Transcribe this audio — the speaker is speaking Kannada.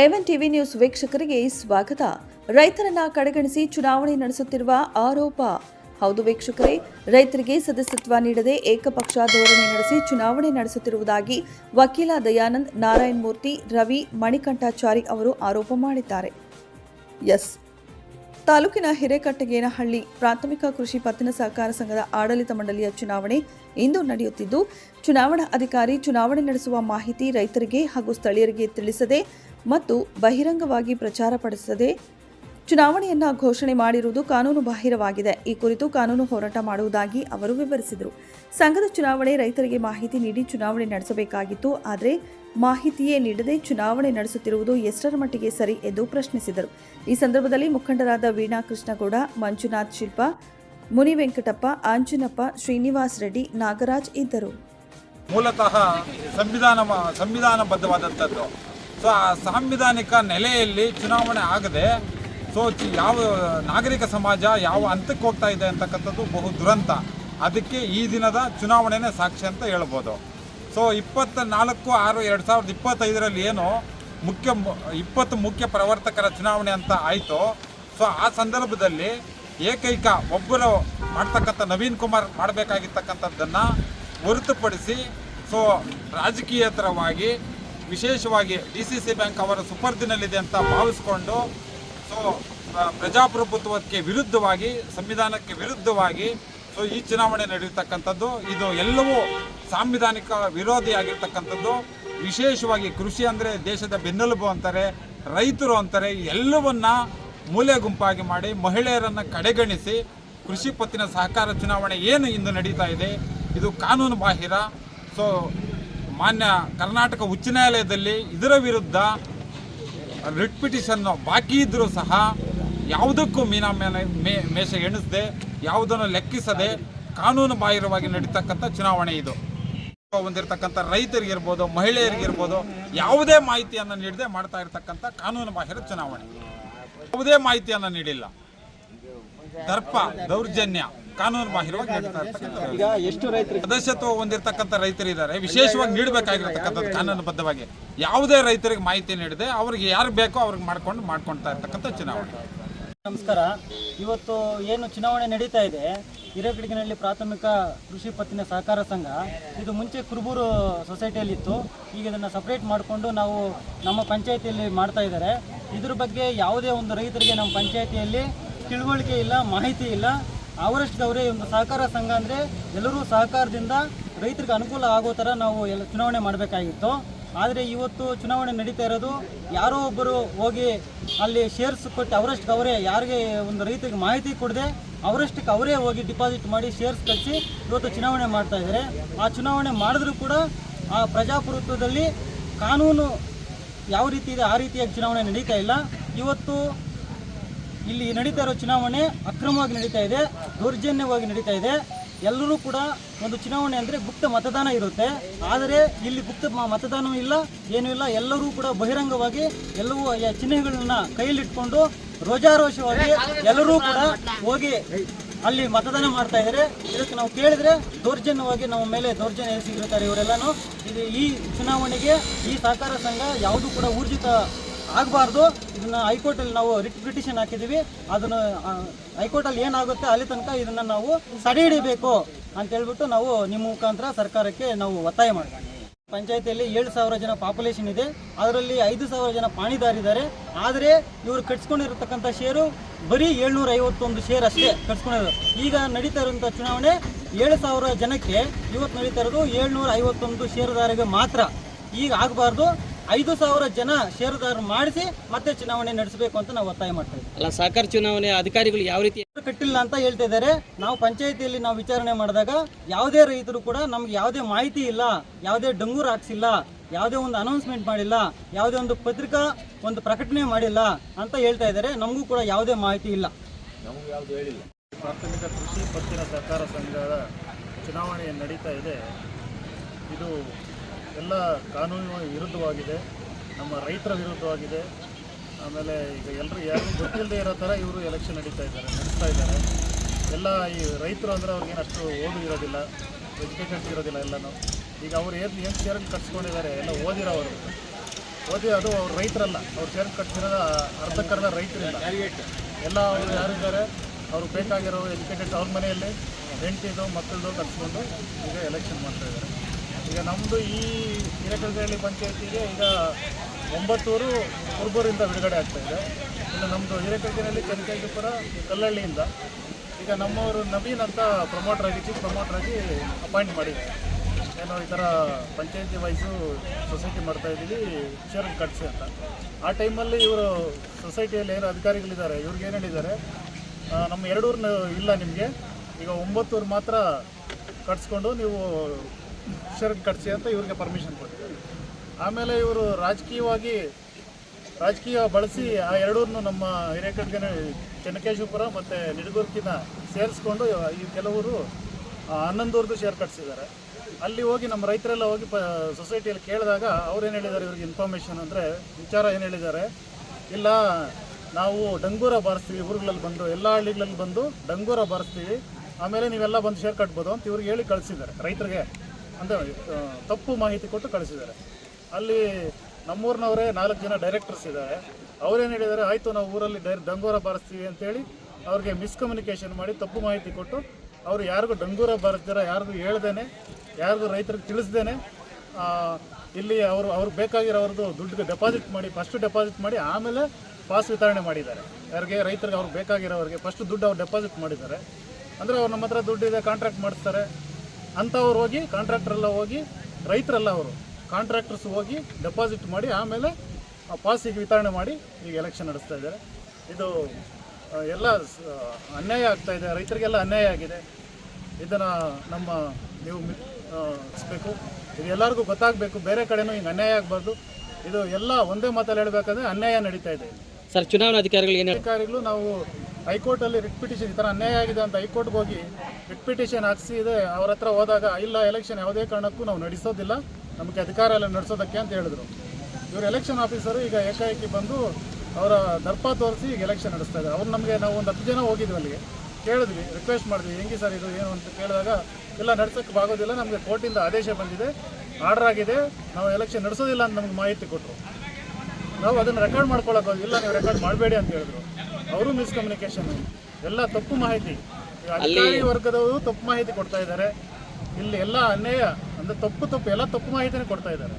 ಎವನ್ ಟಿವಿ ನ್ಯೂಸ್ ವೀಕ್ಷಕರಿಗೆ ಸ್ವಾಗತ. ರೈತರನ್ನ ಕಡೆಗಣಿಸಿ ಚುನಾವಣೆ ನಡೆಸುತ್ತಿರುವ ಆರೋಪ. ಹೌದು ವೀಕ್ಷಕರೇ, ರೈತರಿಗೆ ಸದಸ್ಯತ್ವ ನೀಡದೆ ಏಕಪಕ್ಷ ಧೋರಣೆ ನಡೆಸಿ ಚುನಾವಣೆ ನಡೆಸುತ್ತಿರುವುದಾಗಿ ವಕೀಲ ದಯಾನಂದ್ ನಾರಾಯಣ ಮೂರ್ತಿ ರವಿ ಮಣಿಕಂಠಾಚಾರಿ ಅವರು ಆರೋಪ ಮಾಡಿದ್ದಾರೆ. ಎಸ್. ತಾಲೂಕಿನ ಹಿರೇಕಟ್ಟಗೇನಹಳ್ಳಿ ಪ್ರಾಥಮಿಕ ಕೃಷಿ ಪತ್ತಿನ ಸಹಕಾರ ಸಂಘದ ಆಡಳಿತ ಮಂಡಳಿಯ ಚುನಾವಣೆ ಇಂದು ನಡೆಯುತ್ತಿದ್ದು, ಚುನಾವಣಾ ಅಧಿಕಾರಿ ಚುನಾವಣೆ ನಡೆಸುವ ಮಾಹಿತಿ ರೈತರಿಗೆ ಹಾಗೂ ಸ್ಥಳೀಯರಿಗೆ ತಿಳಿಸದೆ ಮತ್ತು ಬಹಿರಂಗವಾಗಿ ಪ್ರಚಾರ ಪಡಿಸದೆ ಚುನಾವಣೆಯನ್ನ ಘೋಷಣೆ ಮಾಡಿರುವುದು ಕಾನೂನು ಬಾಹಿರವಾಗಿದೆ. ಈ ಕುರಿತು ಕಾನೂನು ಹೋರಾಟ ಮಾಡುವುದಾಗಿ ಅವರು ವಿವರಿಸಿದರು. ಸಂಘದ ಚುನಾವಣೆ ರೈತರಿಗೆ ಮಾಹಿತಿ ನೀಡಿ ಚುನಾವಣೆ ನಡೆಸಬೇಕಾಗಿತ್ತು. ಆದರೆ ಮಾಹಿತಿಯೇ ನೀಡದೆ ಚುನಾವಣೆ ನಡೆಸುತ್ತಿರುವುದು ಎಷ್ಟರ ಮಟ್ಟಿಗೆ ಸರಿ ಎಂದು ಪ್ರಶ್ನಿಸಿದರು. ಈ ಸಂದರ್ಭದಲ್ಲಿ ಮುಖಂಡರಾದ ವೀಣಾ ಕೃಷ್ಣಗೌಡ, ಮಂಜುನಾಥ್ ಶಿಲ್ಪ ಮುನಿ ವೆಂಕಟಪ್ಪ ಆಂಜನಪ್ಪ, ಶ್ರೀನಿವಾಸ್ ರೆಡ್ಡಿ, ನಾಗರಾಜ್ ಇದ್ದರು. ಮೂಲತಃ ಸಂವಿಧಾನ ಸಂವಿಧಾನಬದ್ಧವಾದಂಥದ್ದು. ಸೊ ಸಾಂವಿಧಾನಿಕ ನೆಲೆಯಲ್ಲಿ ಚುನಾವಣೆ ಆಗದೆ, ಸೊ ಯಾವ ನಾಗರಿಕ ಸಮಾಜ ಯಾವ ಹಂತಕ್ಕೆ ಹೋಗ್ತಾ ಇದೆ ಅಂತಕ್ಕಂಥದ್ದು ಬಹು ದುರಂತ. ಅದಕ್ಕೆ ಈ ದಿನದ ಚುನಾವಣೆನೇ ಸಾಕ್ಷಿ ಅಂತ ಹೇಳ್ಬೋದು. ಸೊ ಇಪ್ಪತ್ತ ನಾಲ್ಕು ಆರು ಎರಡು ಸಾವಿರದ ಇಪ್ಪತ್ತೈದರಲ್ಲಿ ಏನು ಮುಖ್ಯ ಇಪ್ಪತ್ತು ಮುಖ್ಯ ಪ್ರವರ್ತಕರ ಚುನಾವಣೆ ಅಂತ ಆಯಿತು. ಸೊ ಆ ಸಂದರ್ಭದಲ್ಲಿ ಏಕೈಕ ಒಬ್ಬರು ಮಾಡ್ತಕ್ಕಂಥ ನವೀನ್ ಕುಮಾರ್ ಮಾಡಬೇಕಾಗಿರ್ತಕ್ಕಂಥದ್ದನ್ನು ಹೊರತುಪಡಿಸಿ, ಸೊ ರಾಜಕೀಯೇತರವಾಗಿ ವಿಶೇಷವಾಗಿ ಡಿ ಸಿ ಸಿ ಬ್ಯಾಂಕ್ ಅವರ ಸುಪರ್ದಿನಲ್ಲಿದೆ ಅಂತ ಭಾವಿಸ್ಕೊಂಡು ಸೊ ಪ್ರಜಾಪ್ರಭುತ್ವಕ್ಕೆ ವಿರುದ್ಧವಾಗಿ, ಸಂವಿಧಾನಕ್ಕೆ ವಿರುದ್ಧವಾಗಿ ಸೊ ಈ ಚುನಾವಣೆ ನಡೆಯತಕ್ಕಂಥದ್ದು, ಇದು ಎಲ್ಲವೂ ಸಾಂವಿಧಾನಿಕ ವಿರೋಧಿಯಾಗಿರ್ತಕ್ಕಂಥದ್ದು. ವಿಶೇಷವಾಗಿ ಕೃಷಿ ಅಂದರೆ ದೇಶದ ಬೆನ್ನೆಲುಬು ಅಂತಾರೆ, ರೈತರು ಅಂತಾರೆ, ಎಲ್ಲವನ್ನ ಮೂಲೆ ಗುಂಪಾಗಿ ಮಾಡಿ ಮಹಿಳೆಯರನ್ನು ಕಡೆಗಣಿಸಿ ಕೃಷಿ ಪತ್ತಿನ ಸಹಕಾರ ಚುನಾವಣೆ ಏನು ಇಂದು ನಡೀತಾ ಇದೆ, ಇದು ಕಾನೂನು ಬಾಹಿರ. ಸೊ ಮಾನ್ಯ ಕರ್ನಾಟಕ ಉಚ್ಚ ನ್ಯಾಯಾಲಯದಲ್ಲಿ ಇದರ ವಿರುದ್ಧ ರಿಟ್ ಪಿಟಿಷನ್ ಬಾಕಿ ಇದ್ದರೂ ಸಹ ಯಾವುದಕ್ಕೂ ಮೀನಾ ಮೇಲೆ ಮೇ ಮೇಷ ಎಣಿಸದೆ, ಯಾವುದನ್ನು ಲೆಕ್ಕಿಸದೆ ಕಾನೂನು ಬಾಹಿರವಾಗಿ ನಡೀತಕ್ಕಂಥ ಚುನಾವಣೆ ಇದು. ಹೊಂದಿರತಕ್ಕಂಥ ರೈತರಿಗಿರ್ಬೋದು, ಮಹಿಳೆಯರಿಗಿರ್ಬೋದು, ಯಾವುದೇ ಮಾಹಿತಿಯನ್ನು ನೀಡದೆ ಮಾಡ್ತಾ ಇರತಕ್ಕಂಥ ಕಾನೂನು ಬಾಹಿರ ಚುನಾವಣೆ. ಯಾವುದೇ ಮಾಹಿತಿಯನ್ನು ನೀಡಿಲ್ಲ. ದರ್ಪ, ದೌರ್ಜನ್ಯ. ಕಾನೂನು ಬಾಹಿರವಾಗಿ ನಡೀತಾ ಇರ್ತಕ್ಕಂಥ ಈಗ ಎಷ್ಟು ರೈತರು ಸದಸ್ಯತ್ವ ಹೊಂದಿರತಕ್ಕಂಥ ರೈತರು ಇದ್ದಾರೆ ವಿಶೇಷವಾಗಿ ನೀಡಬೇಕಾಗಿರತಕ್ಕಂಥದ್ದು ಕಾನೂನುಬದ್ಧವಾಗಿ. ಯಾವುದೇ ರೈತರಿಗೆ ಮಾಹಿತಿ ನೀಡದೆ ಅವ್ರಿಗೆ ಯಾರು ಬೇಕೋ ಅವ್ರಿಗೆ ಮಾಡ್ಕೊಂಡು ಮಾಡ್ಕೊಳ್ತಾ ಇರ್ತಕ್ಕಂಥ ಚುನಾವಣೆ. ನಮಸ್ಕಾರ. ಇವತ್ತು ಏನು ಚುನಾವಣೆ ನಡೀತಾ ಇದೆ? ಹಿರೇಕಡಿಗಿನಲ್ಲಿ ಪ್ರಾಥಮಿಕ ಕೃಷಿ ಪತ್ತಿನ ಸಹಕಾರ ಸಂಘ. ಇದು ಮುಂಚೆ ಕುರುಬೂರು ಸೊಸೈಟಿಯಲ್ಲಿತ್ತು. ಈಗ ಇದನ್ನು ಸಪ್ರೇಟ್ ಮಾಡಿಕೊಂಡು ನಾವು ನಮ್ಮ ಪಂಚಾಯತಿಯಲ್ಲಿ ಮಾಡ್ತಾ ಇದ್ದಾರೆ. ಇದ್ರ ಬಗ್ಗೆ ಯಾವುದೇ ಒಂದು ರೈತರಿಗೆ ನಮ್ಮ ಪಂಚಾಯತಿಯಲ್ಲಿ ತಿಳುವಳಿಕೆ ಇಲ್ಲ ಮಾಹಿತಿ ಇಲ್ಲ. ಅವರೇ ಒಂದು ಸಹಕಾರ ಸಂಘ ಅಂದರೆ ಎಲ್ಲರೂ ಸಹಕಾರದಿಂದ ರೈತರಿಗೆ ಅನುಕೂಲ ಆಗೋ ಥರ ನಾವು ಎಲ್ಲ ಚುನಾವಣೆ ಮಾಡಬೇಕಾಗಿತ್ತು. ಆದರೆ ಇವತ್ತು ಚುನಾವಣೆ ನಡೀತಾ ಇರೋದು ಯಾರೋ ಒಬ್ಬರು ಹೋಗಿ ಅಲ್ಲಿ ಶೇರ್ಸ್ ಕೊಟ್ಟು ಅವರಷ್ಟು ಅವರೇ ಯಾರಿಗೆ ಒಂದು ರೈತರಿಗೆ ಮಾಹಿತಿ ಕೊಡದೆ ಅವರಷ್ಟಕ್ಕೆ ಅವರೇ ಹೋಗಿ ಡಿಪಾಸಿಟ್ ಮಾಡಿ ಶೇರ್ಸ್ ಕಳಿಸಿ ಇವತ್ತು ಚುನಾವಣೆ ಮಾಡ್ತಾ ಇದ್ದಾರೆ. ಆ ಚುನಾವಣೆ ಮಾಡಿದ್ರೂ ಕೂಡ ಆ ಪ್ರಜಾಪ್ರಭುತ್ವದಲ್ಲಿ ಕಾನೂನು ಯಾವ ರೀತಿ ಇದೆ ಆ ರೀತಿಯಾಗಿ ಚುನಾವಣೆ ನಡೀತಾ ಇಲ್ಲ. ಇವತ್ತು ಇಲ್ಲಿ ನಡೀತಾ ಇರೋ ಚುನಾವಣೆ ಅಕ್ರಮವಾಗಿ ನಡೀತಾ ಇದೆ, ದೌರ್ಜನ್ಯವಾಗಿ ನಡೀತಾ ಇದೆ. ಎಲ್ಲರೂ ಕೂಡ ಒಂದು ಚುನಾವಣೆ ಅಂದರೆ ಗುಪ್ತ ಮತದಾನ ಇರುತ್ತೆ. ಆದರೆ ಇಲ್ಲಿ ಗುಪ್ತ ಮತದಾನವೂ ಇಲ್ಲ, ಏನೂ ಇಲ್ಲ. ಎಲ್ಲರೂ ಕೂಡ ಬಹಿರಂಗವಾಗಿ ಎಲ್ಲವೂ ಚಿಹ್ನೆಗಳನ್ನ ಕೈಯಲ್ಲಿಟ್ಕೊಂಡು ರೋಜಾರೋಷವಾಗಿ ಎಲ್ಲರೂ ಕೂಡ ಹೋಗಿ ಅಲ್ಲಿ ಮತದಾನ ಮಾಡ್ತಾ ಇದ್ದಾರೆ. ಇದಕ್ಕೆ ನಾವು ಕೇಳಿದ್ರೆ ದೌರ್ಜನ್ಯವಾಗಿ ನಮ್ಮ ಮೇಲೆ ದೌರ್ಜನ್ಯ ಎಸಗಿರುತ್ತಾರೆ ಇವರೆಲ್ಲನೂ. ಇದು ಈ ಚುನಾವಣೆಗೆ ಈ ಸಹಕಾರ ಸಂಘ ಯಾವುದು ಕೂಡ ಊರ್ಜಿತ ಆಗಬಾರ್ದು. ಇದನ್ನು ಹೈಕೋರ್ಟಲ್ಲಿ ನಾವು ರಿಟ್ ಪಿಟಿಷನ್ ಹಾಕಿದ್ದೀವಿ ಅದನ್ನು ಹೈಕೋರ್ಟಲ್ಲಿ ಏನಾಗುತ್ತೆ ಅಲ್ಲಿ ತನಕ ಇದನ್ನು ನಾವು ಸಡೆ ಹಿಡಿಬೇಕು ಅಂತೇಳ್ಬಿಟ್ಟು ನಾವು ನಿಮ್ಮ ಮುಖಾಂತರ ಸರ್ಕಾರಕ್ಕೆ ನಾವು ಒತ್ತಾಯ ಮಾಡ್ತೀವಿ. ಪಂಚಾಯತಿಯಲ್ಲಿ ಏಳು ಸಾವಿರ ಜನ ಪಾಪ್ಯುಲೇಷನ್ ಇದೆ. ಅದರಲ್ಲಿ ಐದು ಸಾವಿರ ಜನ ಪಾಣಿದಾರಿದ್ದಾರೆ. ಆದರೆ ಇವರು ಕಟ್ಸ್ಕೊಂಡಿರತಕ್ಕಂಥ ಷೇರು ಬರೀ ಏಳ್ನೂರ ಐವತ್ತೊಂದು ಶೇರ್ ಅಷ್ಟೇ ಕಟ್ಸ್ಕೊಂಡಿರೋದು. ಈಗ ನಡೀತಾ ಇರುವಂಥ ಚುನಾವಣೆ ಏಳು ಸಾವಿರ ಜನಕ್ಕೆ ಇವತ್ತು ನಡೀತಾ ಇರೋದು ಏಳ್ನೂರ ಐವತ್ತೊಂದು ಷೇರುದಾರರಿಗೆ ಮಾತ್ರ. ಈಗ ಆಗಬಾರ್ದು. ಐದು ಸಾವಿರ ಜನ ಷೇರುದಾರರು ಮಾಡಿಸಿ ಮತ್ತೆ ಚುನಾವಣೆ ನಡೆಸಬೇಕು ಅಂತ ನಾವು ಒತ್ತಾಯ ಮಾಡ್ತಾ ಇದ್ದೀವಿ. ಅಲ್ಲ ಸಹಕಾರ ಚುನಾವಣೆ ಅಧಿಕಾರಿಗಳು ಯಾವ ರೀತಿ ಹೆಸರು ಕಟ್ಟಿಲ್ಲ ಅಂತ ಹೇಳ್ತಾ ಇದ್ದಾರೆ. ನಾವು ಪಂಚಾಯತಿಯಲ್ಲಿ ನಾವು ವಿಚಾರಣೆ ಮಾಡಿದಾಗ ಯಾವುದೇ ರೈತರು ಕೂಡ ನಮ್ಗೆ ಯಾವುದೇ ಮಾಹಿತಿ ಇಲ್ಲ ಯಾವುದೇ ಡಂಗೂರ್ ಹಾಕ್ಸಿಲ್ಲ ಯಾವುದೇ ಒಂದು ಅನೌನ್ಸ್ಮೆಂಟ್ ಮಾಡಿಲ್ಲ ಯಾವುದೇ ಒಂದು ಪತ್ರಿಕಾ ಒಂದು ಪ್ರಕಟಣೆ ಮಾಡಿಲ್ಲ ಅಂತ ಹೇಳ್ತಾ ಇದ್ದಾರೆ. ನಮಗೂ ಕೂಡ ಯಾವುದೇ ಮಾಹಿತಿ ಇಲ್ಲ. ಪ್ರಾಥಮಿಕ ಕೃಷಿ ಪತ್ತಿನ ಸಹಕಾರ ಸಂಘದ ಚುನಾವಣೆ ನಡೀತಾ ಇದೆ. ಇದು ಎಲ್ಲ ಕಾನೂನು ವಿರುದ್ಧವಾಗಿದೆ, ನಮ್ಮ ರೈತರ ವಿರುದ್ಧವಾಗಿದೆ. ಆಮೇಲೆ ಈಗ ಎಲ್ಲರೂ ಯಾರು ಗೊತ್ತಿಲ್ಲದೆ ಇರೋ ಥರ ಇವರು ಎಲೆಕ್ಷನ್ ನಡೀತಾ ಇದ್ದಾರೆ, ನಡೆಸ್ತಾ ಇದ್ದಾರೆ. ಎಲ್ಲ ಈ ರೈತರು ಅಂದರೆ ಅವ್ರಿಗೇನು ಅಷ್ಟು ಓದು ಇರೋದಿಲ್ಲ ಎಜುಕೇಷನ್ಸ್ ಇರೋದಿಲ್ಲ ಎಲ್ಲನೂ. ಈಗ ಅವ್ರು ಏನು ಏನು ಶೇರಲ್ಲಿ ಕಟ್ಸ್ಕೊಂಡಿದ್ದಾರೆ ಎಲ್ಲ ಓದಿರೋವರು ಓದಿ ಅದು ಅವ್ರು ರೈತರಲ್ಲ, ಅವ್ರು ಸೇರ್ ಕಟ್ಸಿರೋದು ಅರ್ಧಕ್ಕರ್ಧ ರೈತರಿಲ್ಲ. ಎಲ್ಲ ಅವರು ಯಾರಿದ್ದಾರೆ ಅವ್ರಿಗೆ ಬೇಕಾಗಿರೋ ಎಜುಕೇಟೆಡ್ ಅವ್ರ ಮನೆಯಲ್ಲಿ, ಹೆಂಡತಿದು, ಮಕ್ಕಳದು ಕಟ್ಸ್ಕೊಂಡು ಈಗ ಎಲೆಕ್ಷನ್ ಮಾಡ್ತಾ ಇದ್ದಾರೆ. ಈಗ ನಮ್ಮದು ಈ ಹಿರೇಕಲ್ಗಳ್ಳಿ ಪಂಚಾಯತಿಗೆ ಈಗ ಒಂಬತ್ತೂರು ಕುರುಬೂರಿಂದ ಬಿಡುಗಡೆ ಆಗ್ತಾ ಇದೆ. ಇನ್ನು ನಮ್ಮದು ಹಿರೇಕಲ್ಗಿನಲ್ಲಿ ಕನಕೇಶ್ವರ ಕಲ್ಲಳ್ಳಿಯಿಂದ. ಈಗ ನಮ್ಮವರು ನವೀನ್ ಅಂತ ಪ್ರಮೋಟರ್ ಆಗಿ ಚೀಫ್ ಪ್ರಮೋಟರ್ ಆಗಿ ಅಪಾಯಿಂಟ್ ಮಾಡಿದ್ದಾರೆ. ಏನೋ ಈ ಥರ ಪಂಚಾಯತಿ ವೈಸು ಸೊಸೈಟಿ ಮಾಡ್ತಾ ಇದ್ದೀವಿ ಶೇರ್ ಕಟ್ಸಿ ಅಂತ. ಆ ಟೈಮಲ್ಲಿ ಇವರು ಸೊಸೈಟಿಯಲ್ಲಿ ಏನು ಅಧಿಕಾರಿಗಳಿದ್ದಾರೆ, ಇವ್ರಿಗೆ ಏನು ಹೇಳಿದ್ದಾರೆ ನಮ್ಮ ಎರಡೂರು ಇಲ್ಲ ನಿಮಗೆ. ಈಗ ಒಂಬತ್ತೂರು ಮಾತ್ರ ಕಟ್ಸ್ಕೊಂಡು ನೀವು ಶೇರ್ ಕಟ್ಸಿ ಅಂತ ಇವ್ರಿಗೆ ಪರ್ಮಿಷನ್ ಕೊಟ್ಟು ಆಮೇಲೆ ಇವರು ರಾಜಕೀಯವಾಗಿ, ರಾಜಕೀಯ ಬಳಸಿ ಆ ಎರಡೂರನ್ನು ನಮ್ಮ ಹಿರೇಕಡ್ಗೆ ಚೆನ್ನಕೇಶವಪುರ ಮತ್ತು ನಿಡಗುರ್ಕಿನ ಸೇರಿಸ್ಕೊಂಡು ಈ ಕೆಲವರು ಹನ್ನೊಂದೂರ್ದು ಶೇರ್ ಕಟ್ಸಿದ್ದಾರೆ. ಅಲ್ಲಿ ಹೋಗಿ ನಮ್ಮ ರೈತರೆಲ್ಲ ಹೋಗಿ ಪ ಸೊಸೈಟಿಯಲ್ಲಿ ಕೇಳಿದಾಗ ಅವ್ರು ಏನು ಹೇಳಿದ್ದಾರೆ ಇವ್ರಿಗೆ ಇನ್ಫಾರ್ಮೇಷನ್ ಅಂದರೆ, ವಿಚಾರ ಏನು ಹೇಳಿದ್ದಾರೆ? ಇಲ್ಲ, ನಾವು ಡಂಗೂರ ಬಾರಿಸ್ತೀವಿ, ಊರುಗಳಲ್ಲಿ ಬಂದು, ಎಲ್ಲ ಹಳ್ಳಿಗಳಲ್ಲಿ ಬಂದು ಡಂಗೂರ ಬಾರಿಸ್ತೀವಿ, ಆಮೇಲೆ ನೀವೆಲ್ಲ ಬಂದು ಶೇರ್ ಕಟ್ಬೋದು ಅಂತ ಇವ್ರಿಗೆ ಹೇಳಿ ಕಳಿಸಿದ್ದಾರೆ, ರೈತರಿಗೆ. ಅಂದರೆ ತಪ್ಪು ಮಾಹಿತಿ ಕೊಟ್ಟು ಕಳಿಸಿದ್ದಾರೆ. ಅಲ್ಲಿ ನಮ್ಮೂರಿನವರೇ ನಾಲ್ಕು ಜನ ಡೈರೆಕ್ಟರ್ಸ್ ಇದ್ದಾರೆ. ಅವರೇನು ಹೇಳಿದ್ದಾರೆ, ಆಯಿತು, ನಾವು ಊರಲ್ಲಿ ಡೈ ಡಂಗೂರ ಬಾರಿಸ್ತೀವಿ ಅಂತೇಳಿ ಅವ್ರಿಗೆ ಮಿಸ್ಕಮ್ಯುನಿಕೇಷನ್ ಮಾಡಿ ತಪ್ಪು ಮಾಹಿತಿ ಕೊಟ್ಟು ಅವರು ಯಾರಿಗೂ ಡಂಗೂರ ಬಾರಿಸ್ತಾರೆ ಯಾರಿಗೂ ಹೇಳ್ದೇನೆ, ಯಾರಿಗೂ ರೈತರಿಗೆ ತಿಳಿಸ್ದೇನೆ ಇಲ್ಲಿ ಅವರು ಅವ್ರಿಗೆ ಬೇಕಾಗಿರೋರ್ದು ದುಡ್ಡು ಡೆಪಾಸಿಟ್ ಮಾಡಿ ಫಸ್ಟ್ ಡೆಪಾಸಿಟ್ ಮಾಡಿ, ಆಮೇಲೆ ಪಾಸ್ ವಿತರಣೆ ಮಾಡಿದ್ದಾರೆ. ಯಾರಿಗೆ, ರೈತರಿಗೆ ಅವ್ರಿಗೆ ಬೇಕಾಗಿರೋರಿಗೆ ಫಸ್ಟ್ ದುಡ್ಡು ಅವ್ರು ಡೆಪಾಸಿಟ್ ಮಾಡಿದ್ದಾರೆ. ಅಂದರೆ ಅವ್ರು ನಮ್ಮ ಹತ್ರ ದುಡ್ಡಿದೆ ಕಾಂಟ್ರಾಕ್ಟ್ ಮಾಡಿಸ್ತಾರೆ. ಅಂಥವ್ರು ಹೋಗಿ ಕಾಂಟ್ರಾಕ್ಟ್ರೆಲ್ಲ ಹೋಗಿ ರೈತರೆಲ್ಲ ಅವರು. ಕಾಂಟ್ರಾಕ್ಟರ್ಸ್ ಹೋಗಿ ಡೆಪಾಸಿಟ್ ಮಾಡಿ ಆಮೇಲೆ ಆ ಪಾಸಿಗೆ ವಿತರಣೆ ಮಾಡಿ ಈಗ ಎಲೆಕ್ಷನ್ ನಡೆಸ್ತಾ ಇದ್ದಾರೆ. ಇದು ಎಲ್ಲ ಅನ್ಯಾಯ ಆಗ್ತಾ ಇದೆ. ರೈತರಿಗೆಲ್ಲ ಅನ್ಯಾಯ ಆಗಿದೆ. ಇದನ್ನು ನಮ್ಮ ನೀವು ಮಿಸ್ಬೇಕು ಇದು ಎಲ್ಲರಿಗೂ ಗೊತ್ತಾಗಬೇಕು. ಬೇರೆ ಕಡೆನೂ ಹಿಂಗೆ ಅನ್ಯಾಯ ಆಗಬಾರ್ದು. ಇದು ಎಲ್ಲ ಒಂದೇ ಮಾತಲ್ಲಿ ಹೇಳಬೇಕಂದ್ರೆ ಅನ್ಯಾಯ ನಡೀತಾ ಇದೆ. ಸರ್ ಚುನಾವಣಾ ಅಧಿಕಾರಿಗಳು ಏನು ಅಧಿಕಾರಿಗಳು ನಾವು ಹೈಕೋರ್ಟಲ್ಲಿ ರಿಟ್ ಪಿಟಿಷನ್ ಈ ಥರ ಅನ್ಯಾಯ ಆಗಿದೆ ಅಂತ ಹೈಕೋರ್ಟ್ಗೆ ಹೋಗಿ ರಿಟ್ ಪಿಟಿಷನ್ ಹಾಕ್ಸಿದೆ, ಅವ್ರ ಹತ್ರ ಹೋದಾಗ, ಇಲ್ಲ ಎಲೆಕ್ಷನ್ ಯಾವುದೇ ಕಾರಣಕ್ಕೂ ನಾವು ನಡೆಸೋದಿಲ್ಲ, ನಮಗೆ ಅಧಿಕಾರ ಎಲ್ಲ ನಡೆಸೋದಕ್ಕೆ ಅಂತ ಹೇಳಿದ್ರು. ಇವರು ಎಲೆಕ್ಷನ್ ಆಫೀಸರು ಈಗ ಏಕಾಏಕಿ ಬಂದು ಅವರ ದರ್ಪ ತೋರಿಸಿ ಈಗ ಎಲೆಕ್ಷನ್ ನಡೆಸ್ತಾ ಇದ್ದಾರೆ. ಅವ್ರು ನಮಗೆ, ನಾವು ಒಂದು ಹತ್ತು ಜನ ಹೋಗಿದ್ವಿ ಅಲ್ಲಿಗೆ. ಕೇಳಿದ್ವಿ ರಿಕ್ವೆಸ್ಟ್ ಮಾಡಿದ್ವಿ, ಹೆಂಗೆ ಸರ್ ಇದು, ಏನು ಅಂತ ಕೇಳಿದಾಗ, ಇಲ್ಲ, ನಡ್ಸೋಕ್ಕೆ ಆಗೋದಿಲ್ಲ, ನಮಗೆ ಕೋರ್ಟಿಂದ ಆದೇಶ ಬಂದಿದೆ ಆರ್ಡರ್ ಆಗಿದೆ, ನಾವು ಎಲೆಕ್ಷನ್ ನಡೆಸೋದಿಲ್ಲ ಅಂತ ನಮ್ಗೆ ಮಾಹಿತಿ ಕೊಟ್ಟರು ನಾವು ಅದನ್ನು ರೆಕಾರ್ಡ್ ಮಾಡ್ಕೊಳಕ್ಕೆ ಇಲ್ಲ ನೀವು ರೆಕಾರ್ಡ್ ಮಾಡಬೇಡಿ ಅಂತ ಹೇಳಿದ್ರು. ಅವರು ಮಿಸ್ಕಮ್ಯುನಿಕೇಶನ್ ಎಲ್ಲ ತಪ್ಪು ಮಾಹಿತಿ. ಅಧಿಕಾರಿ ವರ್ಗದವರು ತಪ್ಪು ಮಾಹಿತಿ ಕೊಡ್ತಾ ಇದ್ದಾರೆ. ಇಲ್ಲಿ ಎಲ್ಲ ಅನ್ಯಾಯ ಅಂದರೆ ತಪ್ಪು ತಪ್ಪು ಎಲ್ಲ ತಪ್ಪು ಮಾಹಿತಿನೇ ಕೊಡ್ತಾ ಇದ್ದಾರೆ.